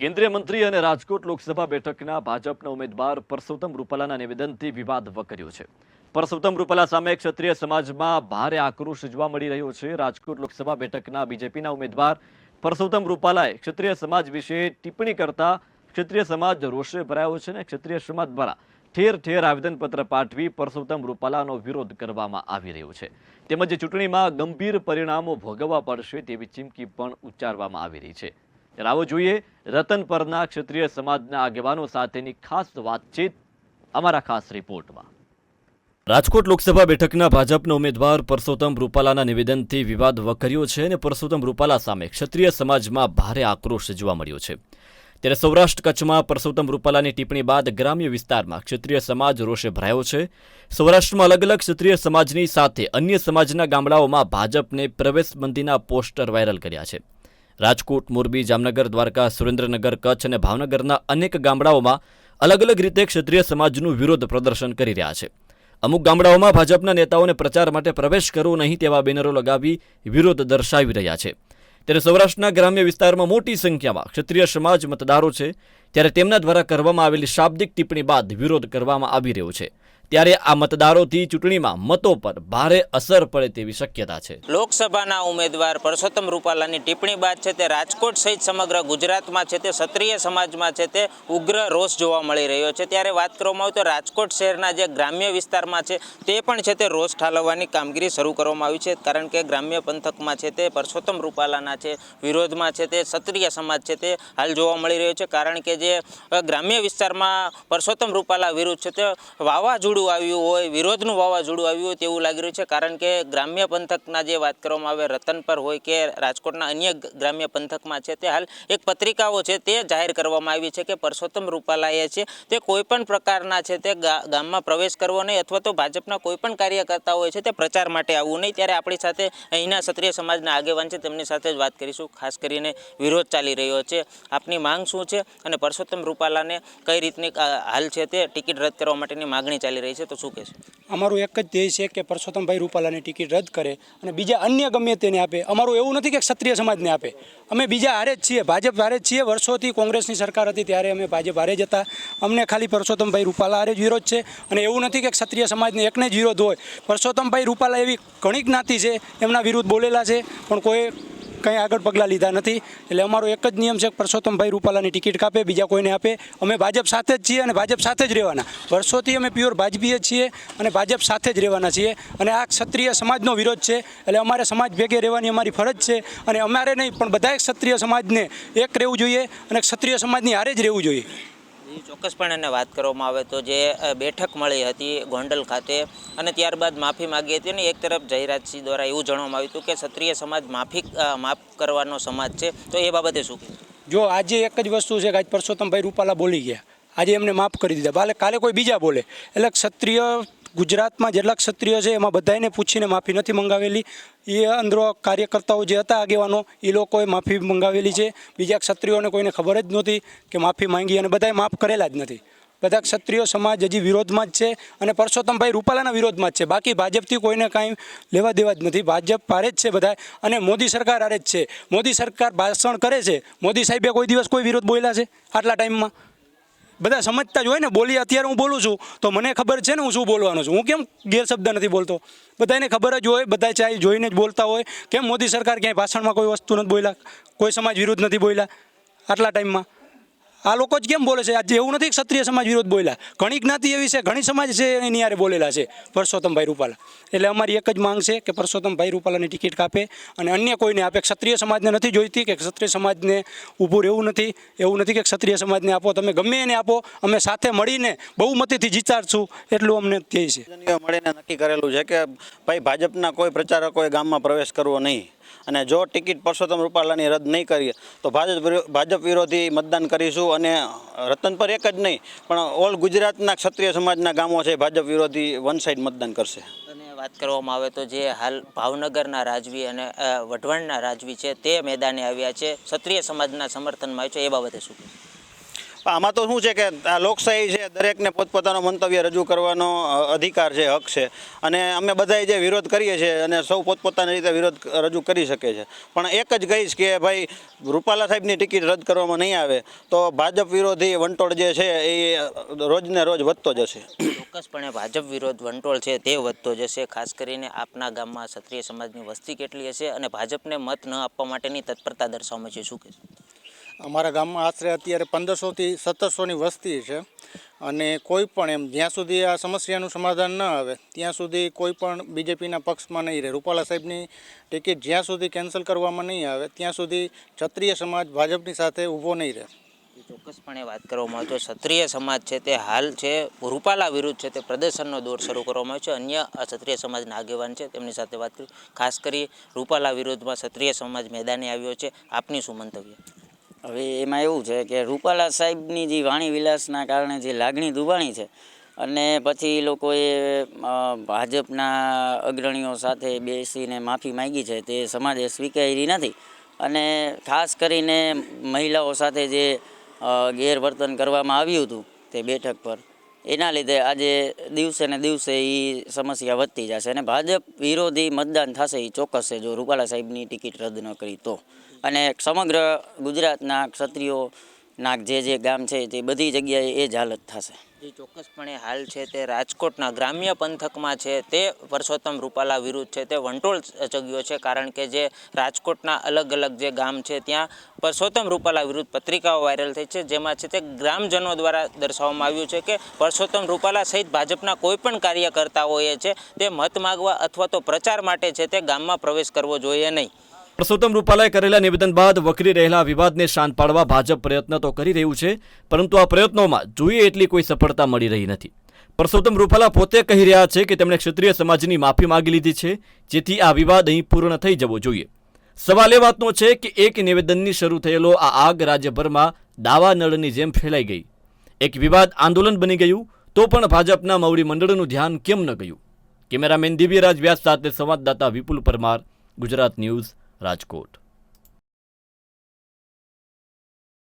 કેન્દ્રીય મંત્રી અને રાજકોટ લોકસભા બેઠકના ભાજપના ઉમેદવાર પરસોત્તમ રૂપાલાના નિવેદનથી વિવાદ વકર્યો છે. પરસોત્તમ રૂપાલા સામે ક્ષત્રિય સમાજમાં ભારે આક્રોશ જોવા મળી રહ્યો છે. રાજકોટ લોકસભા બેઠકના બીજેપીના ઉમેદવાર પરસોત્તમ રૂપાલાએ ક્ષત્રિય સમાજ વિશે ટિપ્પણી કરતા ક્ષત્રિય સમાજ રોષે ભરાયો છે અને ક્ષત્રિય સમાજ દ્વારા ઠેર ઠેર આવેદનપત્ર પાઠવી પરસોત્તમ રૂપાલાનો વિરોધ કરવામાં આવી રહ્યો છે. તેમજ ચૂંટણીમાં ગંભીર પરિણામો ભોગવવા પડશે તેવી ચીમકી પણ ઉચ્ચારવામાં આવી રહી છે. ત્યારે જોઈએ, રતન પરના ક્ષત્રિય સમાજના આગેવાનો સાથેની ખાસ વાતચીત અમારા ખાસ રિપોર્ટમાં. રાજકોટ લોકસભા બેઠકના ભાજપના ઉમેદવાર પરસોત્તમ રૂપાલાના નિવેદનથી વિવાદ વકર્યો છે અને પરસોત્તમ રૂપાલા સામે ક્ષત્રિય સમાજમાં ભારે આક્રોશ જોવા મળ્યો છે. ત્યારે સૌરાષ્ટ્ર કચ્છમાં પરસોત્તમ રૂપાલાની ટિપ્પણી બાદ ગ્રામ્ય વિસ્તારમાં ક્ષત્રિય સમાજ રોષે ભરાયો છે. સૌરાષ્ટ્રમાં અલગ અલગ ક્ષત્રિય સમાજની સાથે અન્ય સમાજના ગામડાઓમાં ભાજપને પ્રવેશબંધીના પોસ્ટર વાયરલ કર્યા છે. રાજકોટ, મોરબી, જામનગર, દ્વારકા, સુરેન્દ્રનગર, કચ્છ અને ભાવનગરના અનેક ગામડાઓમાં અલગ અલગ રીતે ક્ષત્રિય સમાજનું વિરોધ પ્રદર્શન કરી રહ્યા છે. અમુક ગામડાઓમાં ભાજપના નેતાઓને પ્રચાર માટે પ્રવેશ કરવો નહીં તેવા બેનરો લગાવી વિરોધ દર્શાવી રહ્યા છે. ત્યારે સૌરાષ્ટ્રના ગ્રામ્ય વિસ્તારમાં મોટી સંખ્યામાં ક્ષત્રિય સમાજ મતદારો છે. ત્યારે તેમના દ્વારા કરવામાં આવેલી શાબ્દિક ટિપ્પણી બાદ વિરોધ કરવામાં આવી રહ્યો છે. ત્યારે આ મતદારોથી ચૂંટણીમાં મતો પર ભારે અસર પડે તેવી શક્યતા છે. લોકસભાના ઉમેદવાર પરસોત્તમ રૂપાલાની ટિપ્પણી બાદ છે તે રાજકોટ સહિત સમગ્ર ગુજરાતમાં છે તે ક્ષત્રિય સમાજમાં છે તે ઉગ્ર રોષ જોવા મળી રહ્યો છે. ત્યારે વાત કરવામાં આવે તો રાજકોટ શહેરના જે ગ્રામ્ય વિસ્તારમાં છે તે પણ છે તે રોષ ઠાલવવાની કામગીરી શરૂ કરવામાં આવી છે. કારણ કે ગ્રામ્ય પંથકમાં છે તે પરસોત્તમ રૂપાલાના છે વિરોધમાં છે તે ક્ષત્રિય સમાજ છે તે હાલ જોવા મળી રહ્યો છે. કારણ કે જે ગ્રામ્ય વિસ્તારમાં પરસોત્તમ રૂપાલા વિરુદ્ધ છે તે વાવાઝોડું આવ્યું હોય, વિરોધનું વાવાઝોડું આવ્યું હોય તેવું લાગી રહ્યું છે. કારણ કે ગ્રામ્ય પંથકના જે વાત કરવામાં આવે, રતન પર હોય કે રાજકોટના અન્ય ગ્રામ્ય પંથકમાં છે, તે હાલ એક પત્રિકાઓ છે તે જાહેર કરવામાં આવી છે કે પરસોત્તમ રૂપાલાએ છે તે કોઈપણ પ્રકારના છે તે ગામમાં પ્રવેશ કરવો નહીં અથવા તો ભાજપના કોઈપણ કાર્યકર્તા હોય છે તે પ્રચાર માટે આવવું નહીં. ત્યારે આપણી સાથે અહીંના ક્ષત્રિય સમાજના આગેવાન છે, તેમની સાથે જ વાત કરીશું. ખાસ કરીને વિરોધ ચાલી રહ્યો છે. આપની માંગ શું છે અને પરસોત્તમ રૂપાલાને કઈ રીતની હાલ છે તે ટિકિટ રદ કરવા માટેની માગણી ચાલી રહી છે તો શું કહેશે? અમારું એક જ ધ્યેય છે કે પરસોત્તમભાઈ રૂપાલાની ટિકિટ રદ કરે અને બીજા અન્ય ગમે તેને આપે. અમારું એવું નથી કે ક્ષત્રિય સમાજને આપે. અમે બીજા હારે જ છીએ. ભાજપ હારે જ છીએ. વર્ષોથી કોંગ્રેસની સરકાર હતી ત્યારે અમે ભાજપ હારે જ હતા. અમને ખાલી પરસોત્તમભાઈ રૂપાલા હારે જ વિરોધ છે અને એવું નથી કે ક્ષત્રિય સમાજને એકને જ વિરોધ હોય. પરસોત્તમભાઈ રૂપાલા એવી ઘણી જ્ઞાતિ છે. એમના વિરુદ્ધ બોલેલા છે. પણ કોઈ કંઈ આગળ પગલાં લીધા નથી. એટલે અમારો એક જ નિયમ છે પરસોત્તમભાઈ રૂપાલાની ટિકિટ કાપે, બીજા કોઈને આપે. અમે ભાજપ સાથે જ છીએ અને ભાજપ સાથે જ રહેવાના. વર્ષોથી અમે પ્યોર ભાજપીએ છીએ અને ભાજપ સાથે જ રહેવાના છીએ. અને આ ક્ષત્રિય સમાજનો વિરોધ છે. એટલે અમારે સમાજ ભેગે રહેવાની અમારી ફરજ છે. અને અમારે નહીં, પણ બધા ક્ષત્રિય સમાજને એક રહેવું જોઈએ અને ક્ષત્રિય સમાજની હારે જ રહેવું જોઈએ. ચોક્કસપણે એને વાત કરવામાં આવે તો જે બેઠક મળી હતી ગોંડલ ખાતે અને ત્યારબાદ માફી માગી હતી અને એક તરફ જયરાજસિંહ દ્વારા એવું જણાવવામાં આવ્યું હતું કે ક્ષત્રિય સમાજ માફી માફ કરવાનો સમાજ છે. તો એ બાબતે શું જો આજે એક જ વસ્તુ છે કે આજ પરસોત્તમભાઈ રૂપાલા બોલી ગયા. આજે એમને માફ કરી દીધા. ભલે કાલે કોઈ બીજા બોલે. એટલે ક્ષત્રિય ગુજરાતમાં જેટલા ક્ષત્રિયો છે, એમાં બધાને પૂછીને માફી નથી મંગાવેલી. એ અંદરો કાર્યકર્તાઓ જે હતા, આગેવાનો, એ લોકોએ માફી મંગાવેલી છે. બીજા ક્ષત્રિયોને કોઈને ખબર જ નહોતી કે માફી માંગી અને બધાએ માફ કરેલા જ નથી. બધા ક્ષત્રિયો સમાજ હજી વિરોધમાં જ છે અને પરસોત્તમભાઈ રૂપાલાના વિરોધમાં જ છે. બાકી ભાજપથી કોઈને કાંઈ લેવા દેવા જ નથી. ભાજપ હારે જ છે બધા અને મોદી સરકાર આરે જ છે. મોદી સરકાર ભાષણ કરે છે. મોદી સાહેબે કોઈ દિવસ કોઈ વિરોધ બોલ્યા છે? આટલા ટાઈમમાં? બધા સમજતા જ હોય ને, બોલી અત્યારે હું બોલું છું, તો મને ખબર છે ને હું શું બોલવાનો છું? હું કેમ ગેરશબ્દ નથી બોલતો? બધાને ખબર જ હોય, બધા ચાહે જોઈને જ બોલતા હોય. કેમ મોદી સરકાર ક્યાંય ભાષણમાં કોઈ વસ્તુ નથી બોલ્યા? કોઈ સમાજ વિરુદ્ધ નથી બોલ્યા? આટલા ટાઈમમાં. આ લોકો જ કેમ બોલે છે? આજે એવું નથી ક્ષત્રિય સમાજ વિરોધ બોલ્યા. ઘણી જ્ઞાતિ એવી છે, ઘણી સમાજ છે એની યારે બોલેલા છે, પરસોત્તમભાઈ રૂપાલા. એટલે અમારી એક જ માંગ છે કે પરસોત્તમભાઈ રૂપાલાની ટિકિટ કાપે અને અન્ય કોઈને આપે. ક્ષત્રિય સમાજને નથી જોઈતી કે ક્ષત્રિય સમાજને ઊભું રહેવું નથી, એવું નથી કે ક્ષત્રિય સમાજને આપો, તમે ગમે એને આપો, અમે સાથે મળીને બહુમતીથી જીતાડશું, એટલું અમને ધ્યેય છે. મળીને નક્કી કરેલું છે કે ભાઈ ભાજપના કોઈ પ્રચારકોએ ગામમાં પ્રવેશ કરવો નહીં. અને જો ટિકિટ પરસોત્તમ રૂપાલાની રદ નહીં કરીએ, તો ભાજપ ભાજપ વિરોધી મતદાન કરીશું અને રતન પર એક જ નહીં, પણ ઓલ ગુજરાતના ક્ષત્રિય સમાજના ગામો છે ભાજપ વિરોધી વન સાઈડ મતદાન કરશે અને વાત કરવામાં આવે તો જે હાલ ભાવનગરના રાજવી અને વઢવાણના રાજવી છે તે મેદાને આવ્યા છે ક્ષત્રિય સમાજના સમર્થનમાં આવ્યું છે, એ બાબતે શું? આમાં તો શું છે કે આ લોકશાહી છે, દરેકને પોતપોતાનો મંતવ્ય રજૂ કરવાનો અધિકાર છે, હક છે. અને અમે બધાએ જે વિરોધ કરીએ છીએ અને સૌ પોતપોતાની રીતે વિરોધ રજૂ કરી શકે છે. પણ એક જ કહીશ કે ભાઈ, રૂપાલા સાહેબની ટિકિટ રદ કરવામાં નહીં આવે, તો ભાજપ વિરોધી વંટોળ જે છે, એ રોજને રોજ વધતો જશે. ચોક્કસપણે ભાજપ વિરોધ વંટોળ છે, તે વધતો જશે. ખાસ કરીને આપના ગામમાં ક્ષત્રિય સમાજની વસ્તી કેટલી હશે અને ભાજપને મત ન આપવા માટેની તત્પરતા દર્શાવવામાં છે, શું કહેશો? અમારા ગામમાં આશરે અત્યારે પંદરસોથી સત્તરસોની વસ્તી છે અને કોઈ પણ એમ જ્યાં સુધી આ સમસ્યાનું સમાધાન ન આવે, ત્યાં સુધી કોઈ પણ બીજેપીના પક્ષમાં નહીં રહે. રૂપાલા સાહેબની ટિકિટ જ્યાં સુધી કેન્સલ કરવામાં નહીં આવે, ત્યાં સુધી ક્ષત્રિય સમાજ ભાજપની સાથે ઊભો નહીં રહે. ચોક્કસપણે વાત કરવામાં આવે તો ક્ષત્રિય સમાજ છે તે હાલ છે, રૂપાલા વિરુદ્ધ છે તે પ્રદર્શનનો દોર શરૂ કરવામાં આવ્યો છે. અન્ય આ ક્ષત્રિય સમાજના આગેવાન છે તેમની સાથે વાત કરી. ખાસ કરી, રૂપાલા વિરુદ્ધમાં ક્ષત્રિય સમાજ મેદાને આવ્યો છે. આપની શું મંતવ્ય? હવે એમાં એવું છે કે રૂપાલા સાહેબની જે વાણી વિલાસના કારણે જે લાગણી દુબાણી છે અને પછી લોકોએ ભાજપના અગ્રણીઓ સાથે બેસીને માફી માંગી છે તે સમાજે સ્વીકારી નથી. અને ખાસ કરીને મહિલાઓ સાથે જે ગેરવર્તન કરવામાં આવ્યું હતું તે બેઠક પર એના લીધે આજે દિવસે ને દિવસે એ સમસ્યા વધતી જશે અને ભાજપ વિરોધી મતદાન થશે એ ચોક્કસ છે. જો રૂપાલા સાહેબની ટિકિટ રદ ન કરી તો. અને સમગ્ર ગુજરાતના ક્ષત્રિયોના જે જે ગામ છે તે બધી જગ્યાએ એ જ હાલત થશે. જે ચોક્કસપણે હાલ છે તે રાજકોટના ગ્રામ્ય પંથકમાં છે તે પરસોત્તમ રૂપાલા વિરુદ્ધ છે તે વંટોળ ચગ્યો છે કારણ કે જે રાજકોટના અલગ અલગ જે ગામ છે ત્યાં પરસોત્તમ રૂપાલા વિરુદ્ધ પત્રિકાઓ વાયરલ થઈ છે જેમાં છે તે ગ્રામજનો દ્વારા દર્શાવવામાં આવ્યું છે કે પરસોત્તમ રૂપાલા સહિત ભાજપના કોઈ પણ કાર્યકર્તાઓએ છે તે મત માગવા અથવા તો પ્રચાર માટે છે તે ગામમાં પ્રવેશ કરવો જોઈએ નહીં. પરસોત્તમ રૂપાલાએ કરેલા નિવેદન બાદ વકરી રહેલા વિવાદને શાંત પાડવા ભાજપ પ્રયત્ન તો કરી રહ્યું છે, પરંતુ આ પ્રયત્નોમાં જોઈએ એટલી કોઈ સફળતા મળી રહી નથી. પરસોત્તમ રૂપાલા પોતે કહી રહ્યા છે કે તેમણે ક્ષત્રિય સમાજની માફી માગી લીધી છે, જેથી આ વિવાદ અહીં પૂર્ણ થઈ જવો જોઈએ. સવાલ એ વાતનો છે કે એક નિવેદનની શરૂ થયેલો આ આગ રાજ્યભરમાં દાવા નળની જેમ ફેલાઈ ગઈ. એક વિવાદ આંદોલન બની ગયું, તો પણ ભાજપના મવડી મંડળનું ધ્યાન કેમ ન ગયું? કેમેરામેન દિવ્યરાજ વ્યાસ સાથે સંવાદદાતા વિપુલ પરમાર, ગુજરાત ન્યૂઝ રાજકોટ.